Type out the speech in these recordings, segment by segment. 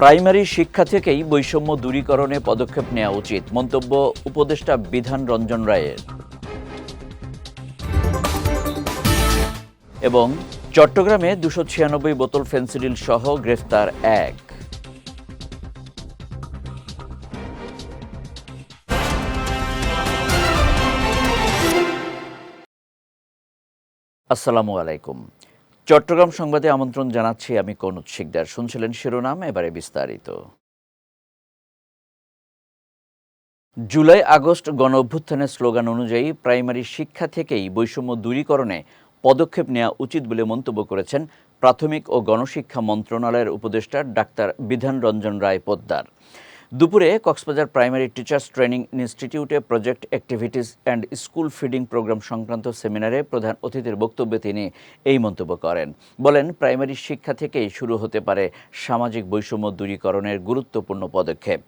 Primary শিক্ষা থেকেই বৈষম্য দূরীকরণে পদক্ষেপ নেওয়া উচিত, মন্তব্য উপদেষ্টা বিধান রঞ্জন রায়ের। এবং চট্টগ্রামে দুশো ছিয়ানব্বই বোতল ফেন্সিডিল সহ গ্রেফতার এক। আসসালামু আলাইকুম। চট্টগ্রাম সংবাদে আমন্ত্রণ জানাচ্ছি আমি কনুৎ শিকদার। শুনছিলেন শিরোনাম, এবারে বিস্তারিত। জুলাই, আগস্ট গণ অভ্যুত্থানের স্লোগান অনুযায়ী প্রাইমারি শিক্ষা থেকেই বৈষম্য দূরীকরণে পদক্ষেপ নেওয়া উচিত বলে মন্তব্য করেছেন প্রাথমিক ও গণশিক্ষা মন্ত্রণালয়ের উপদেষ্টা ডাক্তার বিধান রঞ্জন রায় পোদ্দার। দুপুরে কক্সবাজার প্রাইমারি টিচার্স ট্রেনিং ইনস্টিটিউটে project activities and school feeding program সংক্রান্ত সেমিনারে প্রধান অতিথির বক্তব্যে তিনি এই মন্তব্য করেন। বলেন, প্রাইমারি শিক্ষা থেকেই শুরু হতে পারে সামাজিক বৈষম্য দূরীকরণের গুরুত্বপূর্ণ পদক্ষেপ।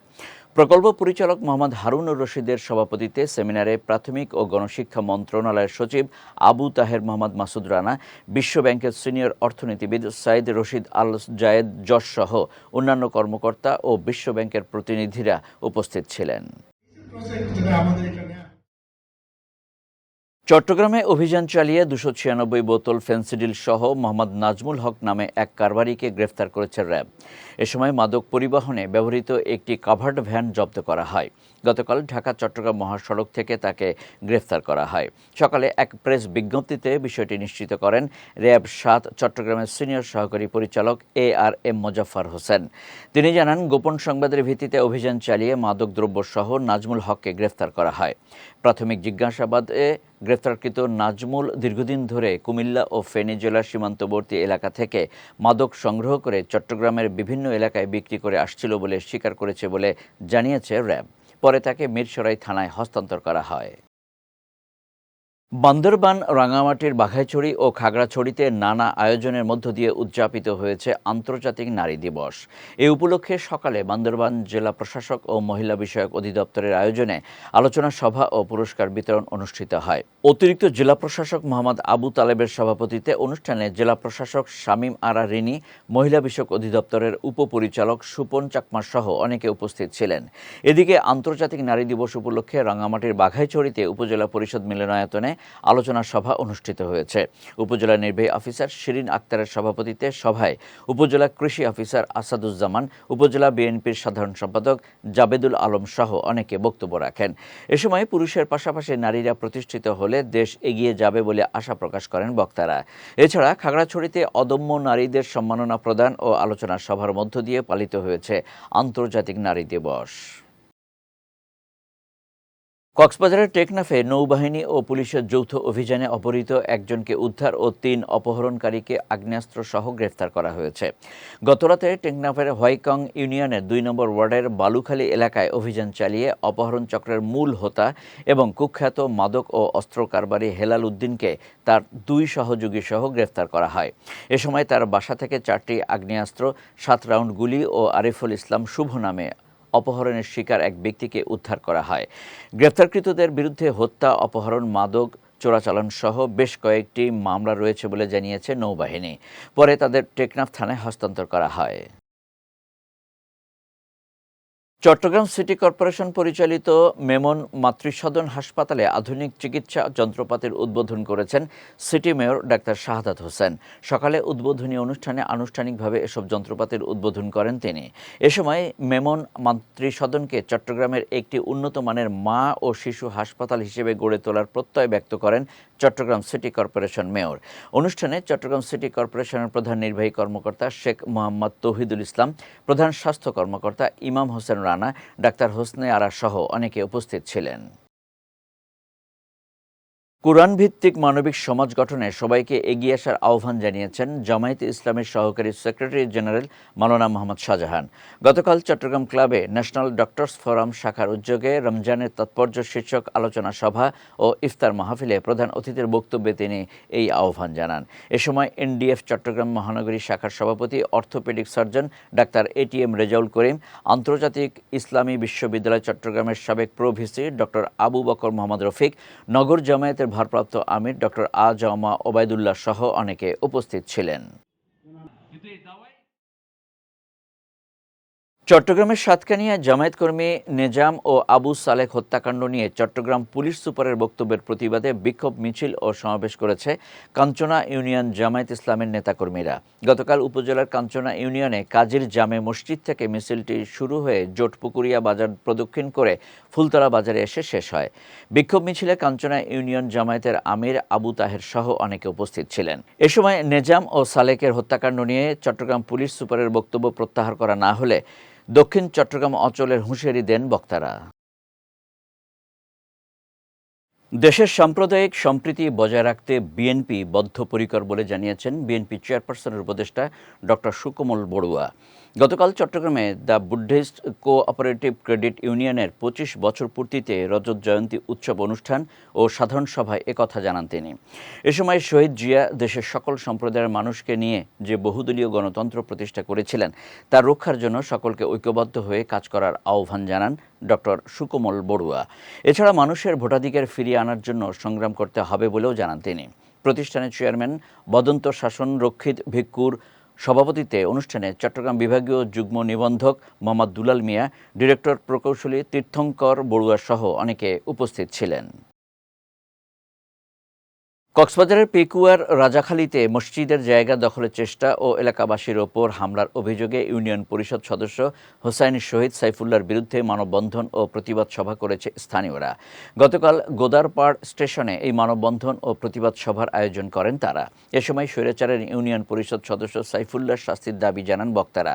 প্রকল্প পরিচালক মোহাম্মদ হারুনুর রশিদের সভাপতিত্বে সেমিনারে প্রাথমিক ও গণশিক্ষা মন্ত্রণালয়ের সচিব আবু তাহের মোহাম্মদ মাসুদ রানা বিশ্ব ব্যাংকের সিনিয়র অর্থনীতিবিদ সাইদ রশিদ আল জায়েদ যশ সহ অন্যান্য কর্মকর্তা ও বিশ্ব ব্যাংকের প্রতিনিধিরা উপস্থিত ছিলেন। চট্টগ্রামে অভিযান চালিয়ে দুশো ছিয়ানব্বই বোতল ফেন্সিডিল সহ মোহাম্মদ নাজমুল হক নামে এক কারবারিকে গ্রেফতার করেছে র্যাব। এ সময় মাদক পরিবহনে ব্যবহৃত একটি কাভার্ড ভ্যান জব্দ করা হয়। গতকাল ঢাকা, চট্টগ্রাম মহাসড়ক থেকে তাকে গ্রেফতার করা হয়। সকালে এক প্রেস বিজ্ঞপ্তিতে বিষয়টি নিশ্চিত করেন র্যাব সাত, চট্টগ্রামের সিনিয়র সহকারী পরিচালক A R M Mozaffar Hossain. তিনি জানান, গোপন সংবাদের ভিত্তিতে অভিযান চালিয়ে মাদক দ্রব্য সহ নাজমুল হককে গ্রেফতার করা হয়। প্রাথমিক জিজ্ঞাসাবাদে গ্রেফতারকৃত নাজমুল দীর্ঘদিন ধরে কুমিল্লা ও ফেনী জেলার সীমান্তবর্তী এলাকা থেকে মাদক সংগ্রহ করে চট্টগ্রামের বিভিন্ন এলাকায় বিক্রি করে আসছিল বলে স্বীকার করেছে বলে জানিয়েছে র্যাব। পরে তাকে মিরসরাই থানায় হস্তান্তর করা হয়। বান্দরবান, রাঙামাটির বাঘাইছড়ি ও খাগড়াছড়িতে নানা আয়োজনের মধ্য দিয়ে উদযাপিত হয়েছে আন্তর্জাতিক নারী দিবস। এ উপলক্ষে সকালে বান্দরবান জেলা প্রশাসক ও মহিলা বিষয়ক অধিদপ্তরের আয়োজনে আলোচনা সভা ও পুরস্কার বিতরণ অনুষ্ঠিত হয়। অতিরিক্ত জেলা প্রশাসক মোহাম্মদ আবু তালেবের সভাপতিত্বে অনুষ্ঠানে জেলা প্রশাসক শামীম আরা রিনি, মহিলা বিষয়ক অধিদপ্তরের উপপরিচালক সুপন চাকমা সহ অনেকে উপস্থিত ছিলেন। এদিকে আন্তর্জাতিক নারী দিবস উপলক্ষে রাঙামাটির বাঘাইছড়িতে উপজেলা পরিষদ মিলনায়তনে আলোচনা সভা অনুষ্ঠিত হয়েছে। উপজেলা নির্বাহী অফিসার শিরিন আক্তারের সভাপতিত্বে সভায় উপজেলা কৃষি অফিসার আসাদুজ্জামান, উপজেলা বিএনপির সাধারণ সম্পাদক জাবেদুল আলম সহ অনেকে বক্তব্য রাখেন। এ সময় পুরুষের পাশাপাশি নারীরা প্রতিষ্ঠিত হলে দেশ এগিয়ে যাবে বলে আশা প্রকাশ করেন বক্তারা। এছাড়া খাগড়াছড়িতে অদম্য নারীদের সম্মাননা প্রদান ও আলোচনা সভার মধ্য দিয়ে পালিত হয়েছে আন্তর্জাতিক নারী দিবস। কক্সবাজারের টেকনাফে নৌবাহিনী ও পুলিশের যৌথ অভিযানে অপহৃত একজনকে উদ্ধার ও তিন অপহরণকারীকে আগ্নেয়াস্ত্র সহ গ্রেফতার করা হয়েছে। গতরাতে টেকনাফের হোয়াইকং ইউনিয়নের দুই নম্বর ওয়ার্ডের বালুখালী এলাকায় অভিযান চালিয়ে অপহরণ চক্রের মূল হোতা এবং কুখ্যাত মাদক ও অস্ত্র কারবারি হেলাল উদ্দিনকে তার দুই সহযোগী সহ গ্রেফতার করা হয়। এ সময় তার বাসা থেকে চারটি আগ্নেয়াস্ত্র, সাত রাউন্ড গুলি ও আরিফুল ইসলাম শুভ নামে অপহরণের শিকার এক ব্যক্তিকে উদ্ধার করা হয়। গ্রেপ্তারকৃতদের বিরুদ্ধে হত্যা, অপহরণ, মাদক, চোরাচালান সহ বেশ কয়েকটি মামলা রয়েছে বলে জানিয়েছে নৌবাহিনী। পরে তাদের টেকনাফ থানায় হস্তান্তর করা হয়। চট্টগ্রাম সিটি কর্পোরেশন পরিচালিত মেমন মাতৃসদন হাসপাতালে আধুনিক চিকিৎসা যন্ত্রপাতির উদ্বোধন করেছেন সিটি মেয়র ডাক্তার শাহাদাত হোসেন। সকালে উদ্বোধনী অনুষ্ঠানে আনুষ্ঠানিকভাবে এসব যন্ত্রপাতির উদ্বোধন করেন তিনি। এ সময় মেমন মাতৃসদনকে চট্টগ্রামের একটি উন্নত মানের মা ও শিশু হাসপাতাল হিসেবে গড়ে তোলার প্রত্যয় ব্যক্ত করেন চট্টগ্রাম সিটি কর্পোরেশন মেয়র। অনুষ্ঠানে চট্টগ্রাম সিটি কর্পোরেশনের প্রধান নির্বাহী কর্মকর্তা শেখ মোহাম্মদ তৌহিদুল ইসলাম, প্রধান স্বাস্থ্য কর্মকর্তা ইমাম হোসেন রানা ডাক্তার হোসনে আরা সহ অনেকে উপস্থিত ছিলেন। কোরআন ভিত্তিক মানবিক সমাজ গঠনে সবাইকে এগিয়ে আসার আহ্বান জানিয়েছেন জামায়াতে ইসলামের সহকারী সেক্রেটারি জেনারেল মাওলানা মোহাম্মদ শাহজাহান। গতকাল চট্টগ্রাম ক্লাবে ন্যাশনাল ডক্টরস ফোরাম শাখার উদ্যোগে রমজানের তাৎপর্য শীর্ষক আলোচনা সভা ও ইফতার মাহফিলে প্রধান অতিথির বক্তব্যে তিনি এই আহ্বান জানান। এ সময় এনডিএফ চট্টগ্রাম মহানগরী শাখার সভাপতি, অর্থোপেডিক সার্জন ডাক্তার এটিএম রেজাউল করিম, আন্তর্জাতিক ইসলামী বিশ্ববিদ্যালয় চট্টগ্রামের সাবেক pro VC doctor Abu Bakar Mohammad Rafiq, নগর জামায়াতের ভারপ্রাপ্ত আমির ডক্টর আ জামা ওবায়দুল্লাহ সহ অনেকে উপস্থিত ছিলেন। চট্টগ্রামের সাতকানিয়ায় জামায়াত কর্মী নেজাম ও আবু সালেক হত্যাকাণ্ড নিয়ে চট্টগ্রাম পুলিশ সুপারের বক্তব্যের প্রতিবাদে বিক্ষোভ মিছিল ও সমাবেশ করেছে কাঞ্চনা ইউনিয়ন জামায়াত ইসলামের নেতাকর্মীরা। গতকাল উপজেলার কাঞ্চনা ইউনিয়নে কাজীর জামে মসজিদ থেকে মিছিলটি শুরু হয়ে জোটপুকুরিয়া বাজার প্রদক্ষিণ করে ফুলতলা বাজারে এসে শেষ হয়। বিক্ষোভ মিছিলে কাঞ্চনা ইউনিয়ন জামায়াতের আমির আবু তাহের সহ অনেকে উপস্থিত ছিলেন। এ সময় নেজাম ও সালেকের হত্যাকাণ্ড নিয়ে চট্টগ্রাম পুলিশ সুপারের বক্তব্য প্রত্যাহার করা না হলে দক্ষিণ চট্টগ্রাম অঞ্চলের হুঁশিয়ারি দেন বক্তারা। দেশের সাম্প্রদায়িক সম্প্রীতি বজায় রাখতে বিএনপি বদ্ধপরিকর বলে জানিয়েছেন বিএনপি চেয়ারপারসনের উপদেষ্টা ডক্টর সুকমল বড়ুয়া। গতকাল চট্টগ্রামে দ্য বুদ্ধিস্ট কোঅপারেটিভ ক্রেডিট ইউনিয়নের পঁচিশ বছর পূর্তিতে রজত জয়ন্তী উৎসব অনুষ্ঠান ও সাধারণ সভায় একথা জানান তিনি। এ সময় শহীদ জিয়া দেশের সকল সম্প্রদায়ের মানুষকে নিয়ে যে বহুদলীয় গণতন্ত্র প্রতিষ্ঠা করেছিলেন তার রক্ষার জন্য সকলকে ঐক্যবদ্ধ হয়ে কাজ করার আহ্বান জানান ডক্টর সুকমল বড়ুয়া। এছাড়া মানুষের ভোটাধিকার ফিরিয়ে আনার জন্য সংগ্রাম করতে হবে বলেও জানান তিনি। প্রতিষ্ঠানের চেয়ারম্যান বদন্ত শাসন রক্ষিত ভিক্ষুর সভাপতিত্বে অনুষ্ঠানে চট্টগ্রাম বিভাগীয় যুগ্ম নিবন্ধক মোহাম্মদ দুলাল মিয়া, ডিরেক্টর প্রকৌশলী তীর্থঙ্কর বড়ুয়া সহ অনেকে উপস্থিত ছিলেন। কক্সবাজারের পেকুয়ার রাজাখালীতে মসজিদের জায়গা দখলের চেষ্টা ও এলাকাবাসীর ওপর হামলার অভিযোগে ইউনিয়ন পরিষদ সদস্য হোসাইন শহীদ সাইফুল্লার বিরুদ্ধে মানববন্ধন ও প্রতিবাদ সভা করেছে স্থানীয়রা। গতকাল গোদারপাড় স্টেশনে এই মানববন্ধন ও প্রতিবাদ সভার আয়োজন করেন তারা। এ সময় স্বৈরাচারের ইউনিয়ন পরিষদ সদস্য সাইফুল্লার শাস্তির দাবি জানান বক্তারা।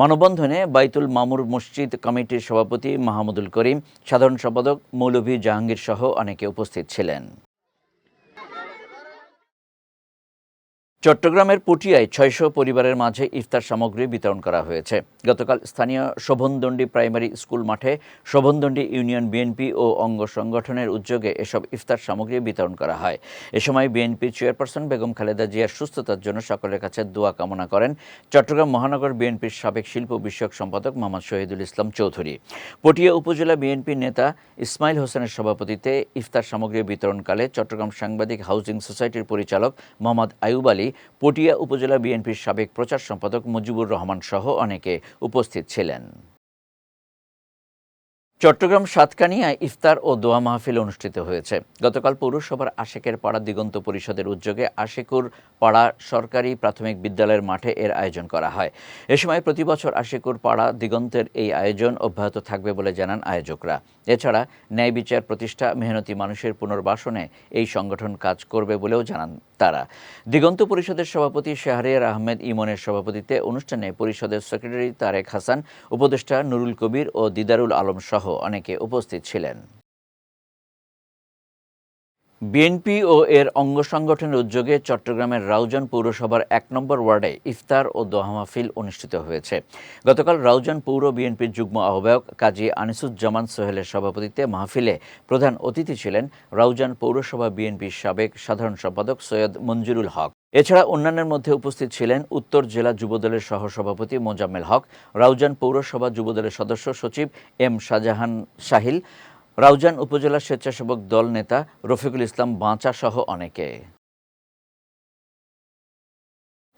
মানববন্ধনে বাইতুল মামুর মসজিদ কমিটির সভাপতি মাহমুদুল করিম, সাধারণ সম্পাদক মৌলভী জাহাঙ্গীর সহ অনেকে উপস্থিত ছিলেন। চট্টগ্রামের পটিয়ায় ছয়শো পরিবারের মাঝে ইফতার সামগ্রী বিতরণ করা হয়েছে। গতকাল স্থানীয় শোভনদণ্ডী প্রাইমারি স্কুল মাঠে শোভনদণ্ডী ইউনিয়ন বিএনপি ও অঙ্গ সংগঠনের উদ্যোগে এসব ইফতার সামগ্রী বিতরণ করা হয়। এ সময় বিএনপি চেয়ারপারসন বেগম খালেদা জিয়ার সুস্থতার জন্য সকলের কাছে দোয়া কামনা করেন চট্টগ্রাম মহানগর বিএনপির সাবেক শিল্প বিষয়ক সম্পাদক মোহাম্মদ শহীদুল ইসলাম চৌধুরী। পটিয়া উপজেলা বিএনপি নেতা ইসমাইল হোসেনের সভাপতিত্বে ইফতার সামগ্রী বিতরণকালে চট্টগ্রাম সাংবাদিক হাউজিং সোসাইটির পরিচালক মোহাম্মদ আয়ুব আলী পটিয়া উপজেলা বিএনপির সাবেক প্রচার সম্পাদক মুজিবুর রহমান সহ অনেকে উপস্থিত ছিলেন। চট্টগ্রাম সাতকানিয়ায় ইফতার ও দোয়া মাহফিল অনুষ্ঠিত হয়েছে। গতকাল পৌরসভার আশেকের পাড়া দিগন্ত পরিষদের উদ্যোগে আশেকুর পাড়া সরকারি প্রাথমিক বিদ্যালয়ের মাঠে এর আয়োজন করা হয়। এ সময় প্রতি বছর আশেকুর পাড়া দিগন্তের এই আয়োজন অব্যাহত থাকবে বলে জানান আয়োজকরা। এছাড়া ন্যায় বিচার প্রতিষ্ঠা মেহনতি মানুষের পুনর্বাসনে এই সংগঠন কাজ করবে বলেও জানান তারা। দিগন্ত পরিষদের সভাপতি শাহরিয়ার আহমেদ ইমনের সভাপতিত্বে অনুষ্ঠানে পরিষদের সেক্রেটারি তারেক হাসান, উপদেষ্টা নুরুল কবির ও দিদারুল আলম সহ অনেকে উপস্থিত ছিলেন। বিএনপি ও এর অঙ্গ সংগঠনের উদ্যোগে চট্টগ্রামের রাউজান পৌরসভার এক নম্বর ওয়ার্ডে ইফতার ও দোহা মাহফিল অনুষ্ঠিত হয়েছে। গতকাল রাউজান পৌর বিএনপির যুগ্ম আহ্বায়ক কাজী আনিসুজ্জামান সোহেলের সভাপতিত্বে মাহফিলে প্রধান অতিথি ছিলেন রাউজান পৌরসভা বিএনপির সাবেক সাধারণ সম্পাদক সৈয়দ মঞ্জুরুল হক। এছাড়া অন্যান্যের মধ্যে উপস্থিত ছিলেন উত্তর জেলা যুবদলের সহসভাপতি মোজাম্মেল হক, রাউজান পৌরসভা যুবদলের সদস্য সচিব এম শাহজাহান শাহিল রাউজান উপজেলা স্বেচ্ছাসেবক দল নেতা রফিকুল ইসলাম বাঁচা সহ অনেকে।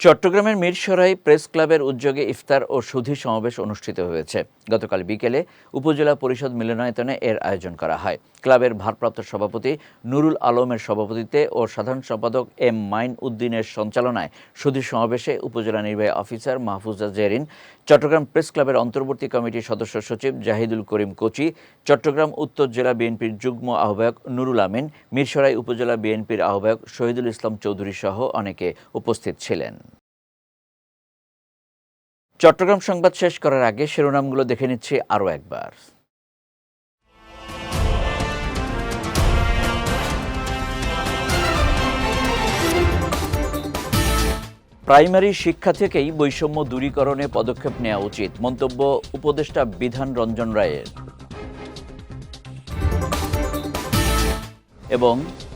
চট্টগ্রামের মিরসরাই প্রেস ক্লাবের উদ্যোগে ইফতার ও সুধী সমাবেশ অনুষ্ঠিত হয়েছে। গতকাল বিকেলে উপজেলা পরিষদ মিলনায়তনে এর আয়োজন করা হয়। ক্লাবের ভারপ্রাপ্ত সভাপতি নুরুল আলমের সভাপতিত্বে ও সাধারণ সম্পাদক এম মাইন উদ্দিনের সঞ্চালনায় সুধী সমাবেশে উপজেলা নির্বাহী অফিসার মাহফুজা জেরিন, চট্টগ্রাম প্রেস ক্লাবের অন্তর্বর্তী কমিটির সদস্য সচিব জাহিদুল করিম কোচি, চট্টগ্রাম উত্তর জেলা বিএনপির যুগ্ম আহ্বায়ক নুরুল আমিন, মিরসরাই উপজেলা বিএনপির আহ্বায়ক শহীদুল ইসলাম চৌধুরী সহ অনেকে উপস্থিত ছিলেন। চট্টগ্রাম সংবাদ শেষ করার আগে শিরোনামগুলো দেখে নিচ্ছি আরও একবার। প্রাইমারি শিক্ষা থেকেই বৈষম্য দূরীকরণে পদক্ষেপ নেওয়া উচিত, মন্তব্য উপদেষ্টা বিধান রঞ্জন রায়ের। এবং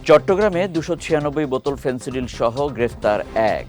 চট্টগ্রামে দুশো ছিয়ানব্বই বোতল ফেন্সিডিল সহ গ্রেফতার এক।